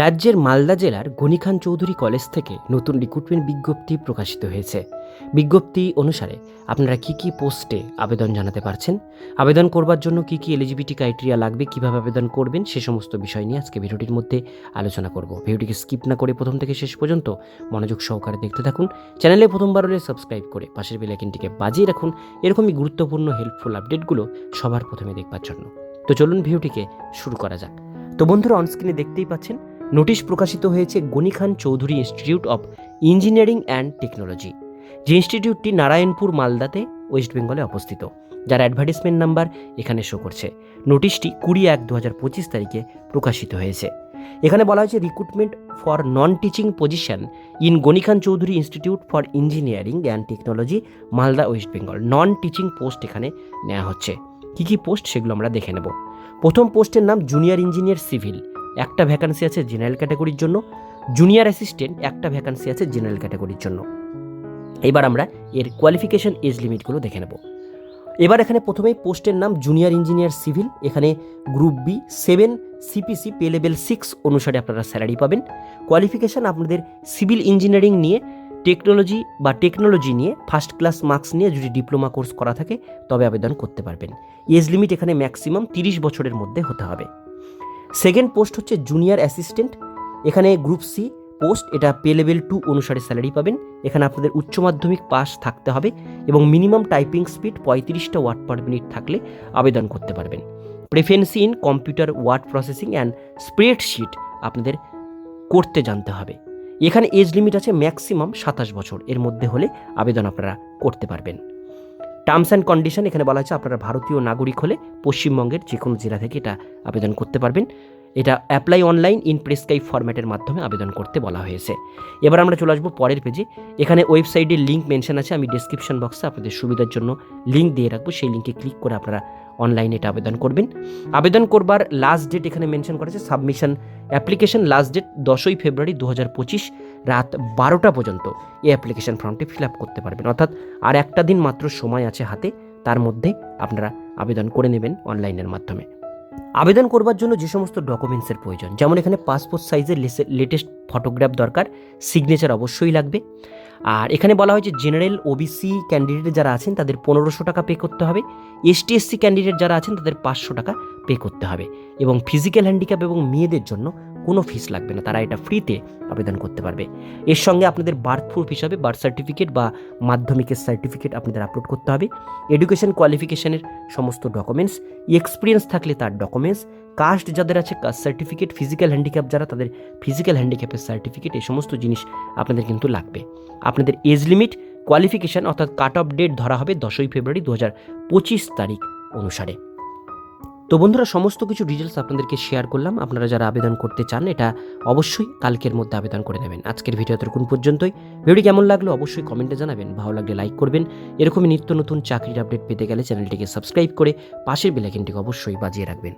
রাজ্যের মালদা জেলার গনিখান চৌধুরী কলেজ থেকে নতুন রিক্রুটমেন্ট বিজ্ঞপ্তি প্রকাশিত হয়েছে। বিজ্ঞপ্তি অনুসারে আপনারা কি কি পোস্টে আবেদন জানাতে পারছেন? আবেদন করবার জন্য কি কি এলিজিবিলিটি ক্রাইটেরিয়া লাগবে? কীভাবে আবেদন করবেন? সে সমস্ত বিষয় নিয়ে আজকে ভিডিওটির মধ্যে আলোচনা করব। ভিডিওটিকে স্কিপ না করে প্রথম থেকে শেষ পর্যন্ত মনোযোগ সহকারে দেখতে থাকুন। চ্যানেলে প্রথমবার হলে সাবস্ক্রাইব করে পাশের বেলাইকিনটিকে বাজিয়ে রাখুন। এরকমই গুরুত্বপূর্ণ হেল্পফুল আপডেটগুলো সবার প্রথমে দেখবার জন্য। তো চলুন ভিডিওটিকে শুরু করা যাক। তো বন্ধুরা অনস্ক্রিনে দেখতেই পাচ্ছেন নোটিশ প্রকাশিত হয়েছে Gani Khan Chowdhury institute of engineering and technology, যে ইনস্টিটিউটটি নারায়ণপুর, মালদাতে, ওয়েস্ট বেঙ্গলে অবস্থিত, যার অ্যাডভার্টিসমেন্ট নাম্বার এখানে শো করছে। নোটিশটি কুড়ি এক দু হাজার পঁচিশ তারিখে প্রকাশিত হয়েছে। এখানে বলা হয়েছে, recruitment for non teaching position in Ghani Khan Chowdhury institute for engineering and technology, Malda, West Bengal. Non teaching post এখানে নেওয়া হচ্ছে। কী কী পোস্ট সেগুলো আমরা দেখে নেব। প্রথম পোস্টের নাম জুনিয়র ইঞ্জিনিয়ার সিভিল একটা ভ্যাকান্সি আছে জেনারেল ক্যাটাগরির জন্য জুনিয়র অ্যাসিস্ট্যান্ট একটা ভ্যাকান্সি আছে জেনারেল ক্যাটাগরির জন্য। এবার আমরা এর কোয়ালিফিকেশন এজ লিমিটগুলো দেখে নেব। এবার এখানে প্রথমেই পোস্টের নাম জুনিয়র ইঞ্জিনিয়ার সিভিল এখানে group B seven CPC pay level six অনুসারে আপনারা স্যালারি পাবেন। কোয়ালিফিকেশান আপনাদের সিভিল ইঞ্জিনিয়ারিং নিয়ে টেকনোলজি বা টেকনোলজি নিয়ে ফার্স্ট ক্লাস মার্কস নিয়ে যদি ডিপ্লোমা কোর্স করা থাকে, তবে আবেদন করতে পারবেন। এজ লিমিট এখানে ম্যাক্সিমাম তিরিশ বছরের মধ্যে হতে হবে। সেকেন্ড পোস্ট হচ্ছে জুনিয়র অ্যাসিস্ট্যান্ট এখানে গ্রুপ সি পোস্ট এটা পে লেভেল টু অনুসারে স্যালারি পাবেন। এখানে আপনাদের উচ্চ মাধ্যমিক পাস থাকতে হবে এবং মিনিমাম টাইপিং স্পিড পঁয়ত্রিশটা ওয়ার্ড পার মিনিট থাকলে আবেদন করতে পারবেন। Proficiency in computer word processing and spreadsheet আপনাদের করতে জানতে হবে। এখানে এজ লিমিট আছে ম্যাক্সিমাম সাতাশ বছর, এর মধ্যে হলে আবেদন আপনারা করতে পারবেন। টার্মস অ্যান্ড কন্ডিশন এখানে বলা হয়েছে, আপনারা ভারতীয় নাগরিক হলে পশ্চিমবঙ্গের যে কোনো জেলা থেকে এটা আবেদন করতে পারবেন। এটা অ্যাপ্লাই অনলাইন ইন প্রেসক্রাইব ফরম্যাটের মাধ্যমে আবেদন করতে বলা হয়েছে। এবার আমরা চলে আসব পরের পেজে এখানে ওয়েবসাইটের লিঙ্ক মেনশন আছে, আমি ডিসক্রিপশন বক্সে আপনাদের সুবিধার জন্য লিঙ্ক দিয়ে রাখব। সেই লিঙ্কে ক্লিক করে আপনারা অনলাইনে এটা আবেদন করবেন। আবেদন করবার লাস্ট ডেট এখানে মেনশন করা আছে সাবমিশন অ্যাপ্লিকেশন লাস্ট ডেট দশই ফেব্রুয়ারি দু পঁচিশ রাত বারোটা পর্যন্ত এই অ্যাপ্লিকেশন ফর্মটি ফিল আপ করতে পারবেন। অর্থাৎ আর একটা দিন মাত্র সময় আছে হাতে, তার মধ্যে আপনারা আবেদন করে নেবেন অনলাইনের মাধ্যমে। আবেদন করবার জন্য যে সমস্ত ডকুমেন্টসের প্রয়োজন, যেমন এখানে পাসপোর্ট সাইজের লেটেস্ট ফটোগ্রাফ দরকার সিগনেচার অবশ্যই লাগবে। আর এখানে বলা হয়েছে জেনারেল ওবিসি ক্যান্ডিডেট যারা আছেন তাদের পনেরোশো টাকা পে করতে হবে। এসটি এসসি ক্যান্ডিডেট যারা আছেন তাদের পাঁচশো টাকা পে করতে হবে। এবং ফিজিক্যাল হ্যান্ডিক্যাপ এবং মেয়েদের জন্য কোনো ফিস লাগবে না। তারা এটা ফ্রিতে আবেদন করতে পারবে। এর সঙ্গে আপনাদের বার্থ প্রুফ হিসাবে বার্থ সার্টিফিকেট বা মাধ্যমিকের সার্টিফিকেট আপনাদের আপলোড করতে হবে। এডুকেশন কোয়ালিফিকেশনের সমস্ত ডকুমেন্টস এক্সপিরিয়েন্স থাকলে তার ডকুমেন্টস কাস্ট যাদের আছে কাস্ট সার্টিফিকেট ফিজিক্যাল হ্যান্ডিক্যাপ যারা, তাদের ফিজিক্যাল হ্যান্ডিক্যাপের সার্টিফিকেট এই সমস্ত জিনিস আপনাদের কিন্তু লাগবে। আপনাদের এজ লিমিট কোয়ালিফিকেশান অর্থাৎ কাট অফ ডেট ধরা হবে দশই ফেব্রুয়ারি দু হাজার পঁচিশ তারিখ অনুসারে। তো বন্ধুরা, সমস্ত কিছু ডিটেলস আপনাদেরকে শেয়ার করলাম। আপনারা যারা আবেদন করতে চান, এটা অবশ্যই কালকের মধ্যে আবেদন করে নেবেন। আজকের ভিডিও এতক্ষণ পর্যন্তই। ভিডিও কেমন লাগল অবশ্যই কমেন্টে জানাবেন। ভালো লাগলে লাইক করবেন। এরকমই নিত্য নতুন চাকরির আপডেট পেতে গেলে চ্যানেলটিকে সাবস্ক্রাইব করে পাশের বেলাইকিনটিকে অবশ্যই বাজিয়ে রাখবেন।